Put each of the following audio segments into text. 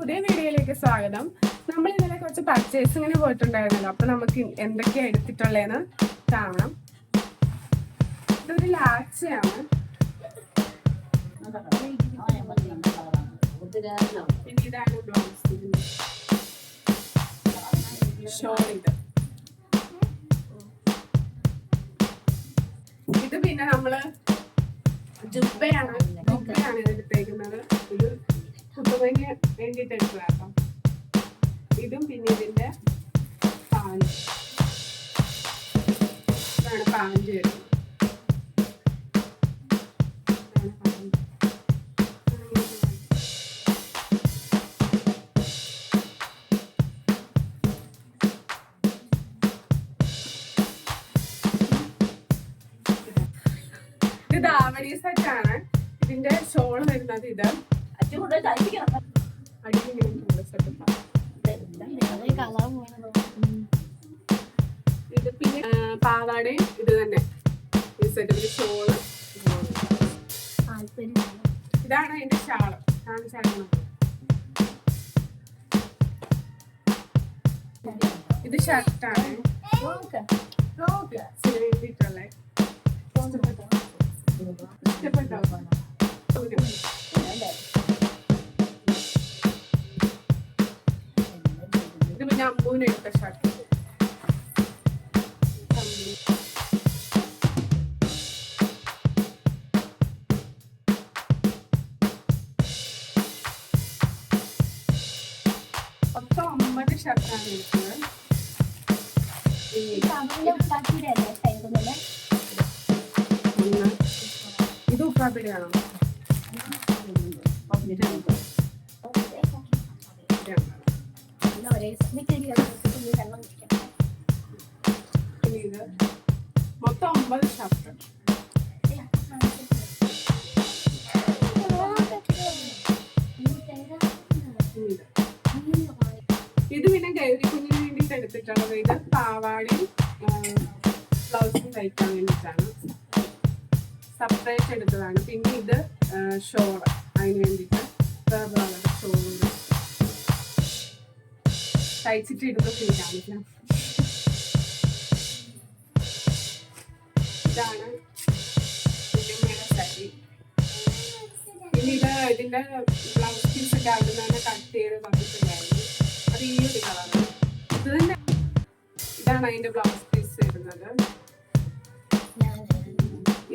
പുതിയ വീഡിയോയിലേക്ക് സ്വാഗതം. നമ്മൾ ഇന്നലെ കുറച്ച് പർച്ചേസിങ്ങിന് പോയിട്ടുണ്ടായിരുന്നല്ലോ. അപ്പൊ നമുക്ക് എന്തൊക്കെയാ എടുത്തിട്ടുള്ളതെന്ന് കാണാം. ഇതൊരു ലാച്ചയാണ്. പിന്നെ ഇതാണ് ഇത് പിന്നെ നമ്മൾ ജുബയാണ് ജുബയാണ് എടുത്തേക്കുന്നത്. ഇത് കുത്തുമയ്ക്ക് വേണ്ടിയിട്ട് എടുക്കുക കേട്ടോ. ഇതും പിന്നെ ഇതിന്റെ പാഞ്ച് ഇതാണ് പാഞ്ച്. ഇത് ദാവണി സെറ്റ് ആണ് ഇതിന്റെ ഷോൾ വരുന്നത് ഇത്. ഇത് പിന്നെ പാവാടയും ഇത് തന്നെ. ഈ സെറ്റ് ഷോൾ. ഇതാണ് അതിന്റെ ഷാൾ കാണിച്ചാണ് ഇത് ഷർട്ടാണ് വേണ്ടിയിട്ടുള്ള ഇഷ്ടപ്പെട്ടോ? പിന്നെ അമ്പൂന് എടുത്ത ഷർട്ട് മൊത്തം ഒമ്പത് ഷർട്ടാണ് എടുത്തത് ഇത് പിന്നെ ഇത് മൊത്തം ഒമ്പത് ചാപ്റ്റർ ഇത് ഇത് പിന്നെ ഗൗരി കുഞ്ഞിന് വേണ്ടിയിട്ട് എടുത്തിട്ടുള്ളത്. ഇത് പാവാടയും ബ്ലൗസും തയ്ക്കാൻ വേണ്ടിയിട്ടാണ്. സെപ്പറേറ്റ് എടുത്തതാണ്. പിന്നെ ഇത് ഷോർ അതിന് വേണ്ടിയിട്ട് വേറെ ഷോൾ തയ്ച്ചിട്ട് പിന്നെ കാണിക്കാം ഇതാണ് കുഞ്ഞമ്മയുടെ ഇത് ബ്ലൗസ് പീസ് ഒക്കെ അവിടെ നിന്ന് കട്ട് ചെയ്ത് വന്നിട്ടുണ്ടായിരുന്നു അത് ഈ ഒരു കളറാണ് ഇത് തന്നെ ഇതാണ് അതിന്റെ ബ്ലൗസ് പീസ് വരുന്നത്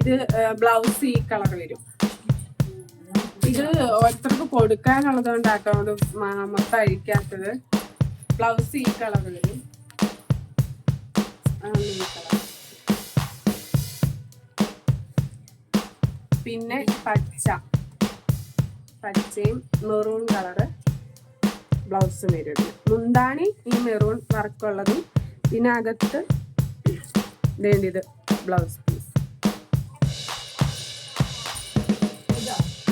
ഇത് ബ്ലൗസ് ഈ കളർ വരും. ഇത് ഓരോരുത്തർക്ക് കൊടുക്കാനുള്ളത് കൊണ്ടാട്ടോ അത് മൊത്തം അഴിക്കാത്തത്. ബ്ലൗസ് ഈ കളർ. പിന്നെ പച്ച. പച്ചയും മെറൂൺ കളറ് ബ്ലൗസ് വരുന്നത് മുന്താണി ഈ മെറൂൺ വർക്കുള്ളതും. പിന്നെ അകത്ത് വേണ്ടിയത് ബ്ലൗസ് പീസ്.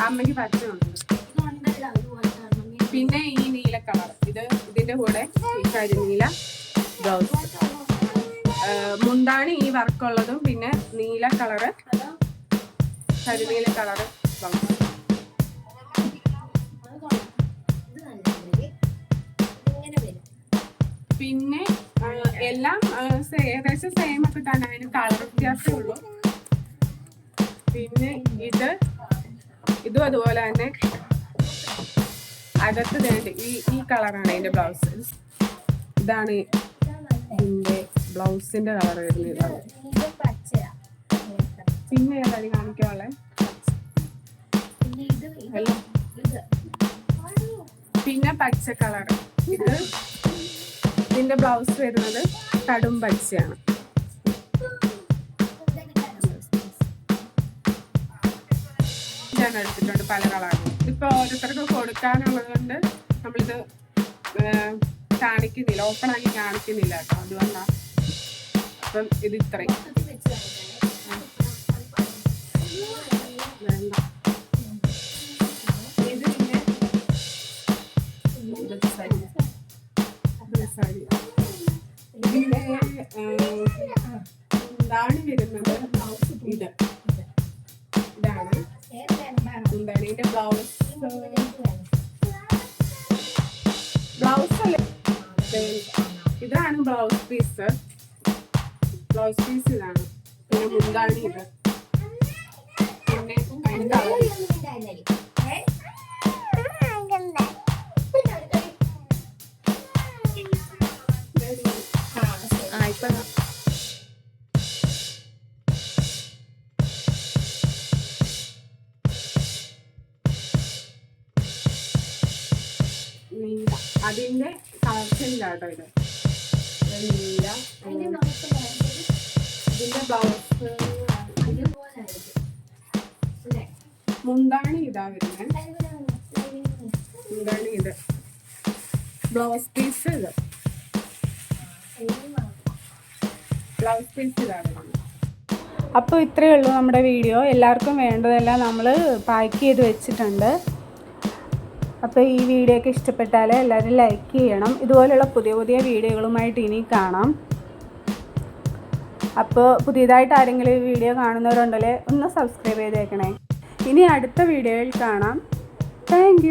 അമ്മയ്ക്ക് പച്ച ഉണ്ട് പിന്നെ ഈ നീല കളർ. ഇത് ഇതിന്റെ കൂടെ ഈ കരിനീല ബ്ലൗസ് മുണ്ടാണ് ഈ വർക്കുള്ളതും പിന്നെ നീല കളറ് കരിനീല കളറ് ബ്ലൗസ് പിന്നെ എല്ലാം ഏകദേശം സെയിം ഒക്കെ തന്നെ. അതിന് കളർ വ്യത്യാസമേ ഉള്ളൂ. പിന്നെ ഇത് ഇതും അതുപോലെ തന്നെ അകത്ത് ഈ ഈ കളറാണ് അതിന്റെ ബ്ലൗസ്. ഇതാണ് ഇതിന്റെ ബ്ലൗസിന്റെ കളർ വരുന്നത് പിന്നെ ഏതാണ് കാണിക്കാനുള്ളത് പിന്നെ പച്ച കളർ ഇത് ഇതിന്റെ ബ്ലൗസ് വരുന്നത് കടും പച്ചയാണ്. ഞാൻ എടുത്തിട്ടുണ്ട് പല കളറും. ഇതിപ്പോ ഓരോരുത്തർക്ക് കൊടുക്കാനുള്ളത് കൊണ്ട് നമ്മളിത് കാണിക്കുന്നില്ല. ഓപ്പൺ ആക്കി കാണിക്കുന്നില്ല കേട്ടോ. അതുകൊണ്ടാ. അപ്പം ഇത് ഇത്രയും. വേണ്ട ഇത് പിന്നെ ഇതൊക്കെ സരി ഇതൊക്കെ സരി ഇതിന്റെ ഏർ, എന്താണ് വരുന്നത് ഇത് ഇതാണ് എന്താണ് ബ്ലൗസ്. ബ്ലൗസ് അല്ലേ? ഇതാണ് ബ്ലൗസ് പീസ് ബ്ലൗസ് പീസ് ഇതാണ്. പിന്നെ മുന്താണി ഇത്. പിന്നെ അതിന് കളർ അതിന്റെ കളക്ഷനിലാട്ടോ ഇത്. ഇത് നീല ഇതിന്റെ ബ്ലൗസ് മുന്താണി ഇതാ വരുന്നത് മുന്താണി ഇത്. ബ്ലൗസ് പീസ് ഇത്. ബ്ലൗസ് പീസ് ഇതാ വരുന്നത് അപ്പോൾ ഇത്രയേ ഉള്ളൂ നമ്മുടെ വീഡിയോ. എല്ലാവർക്കും വേണ്ടതെല്ലാം നമ്മൾ പാക്ക് ചെയ്ത് വെച്ചിട്ടുണ്ട്. അപ്പോൾ ഈ വീഡിയോ ഒക്കെ ഇഷ്ടപ്പെട്ടാൽ എല്ലാവരും ലൈക്ക് ചെയ്യണം. ഇതുപോലെയുള്ള പുതിയ പുതിയ വീഡിയോകളുമായിട്ട് ഇനി കാണാം. അപ്പോൾ പുതിയതായിട്ട് ആരെങ്കിലും ഈ വീഡിയോ കാണുന്നവരുണ്ടല്ലേ ഒന്ന് സബ്സ്ക്രൈബ് ചെയ്തേക്കണേ. ഇനി അടുത്ത വീഡിയോയിൽ കാണാം. താങ്ക്